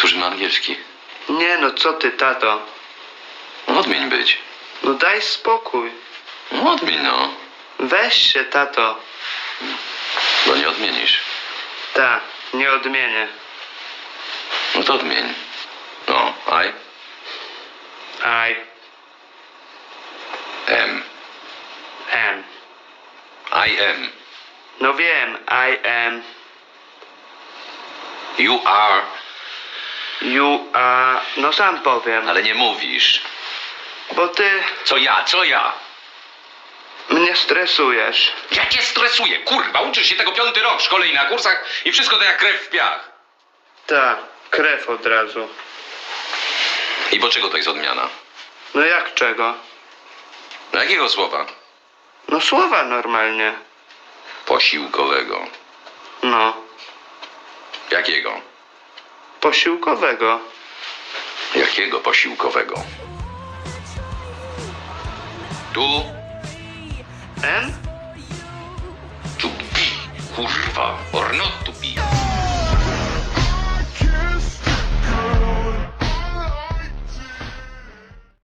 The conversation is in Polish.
Powtórzymy angielski. Nie no, co ty, tato? No, Odmień być. No daj spokój. No, odmień no. Weź się, tato. Bo nie odmienisz. Ta, nie odmienię. No to odmień. No, I I am. am. I am. No wiem, I am. You are. You are... No sam powiem. Ale nie mówisz. Bo ty Co ja, co ja? mnie stresujesz. Ja cię stresuję, kurwa, uczysz się tego piąty rok w szkole i na kursach i wszystko to jak krew w piach. Ta, krew od razu. I po czego to jest odmiana? No jak czego? No jakiego słowa? No słowa normalnie. Posiłkowego. No, Jakiego? Posiłkowego. Jakiego posiłkowego? Tu, M? tu bi, kurwa, or not to be.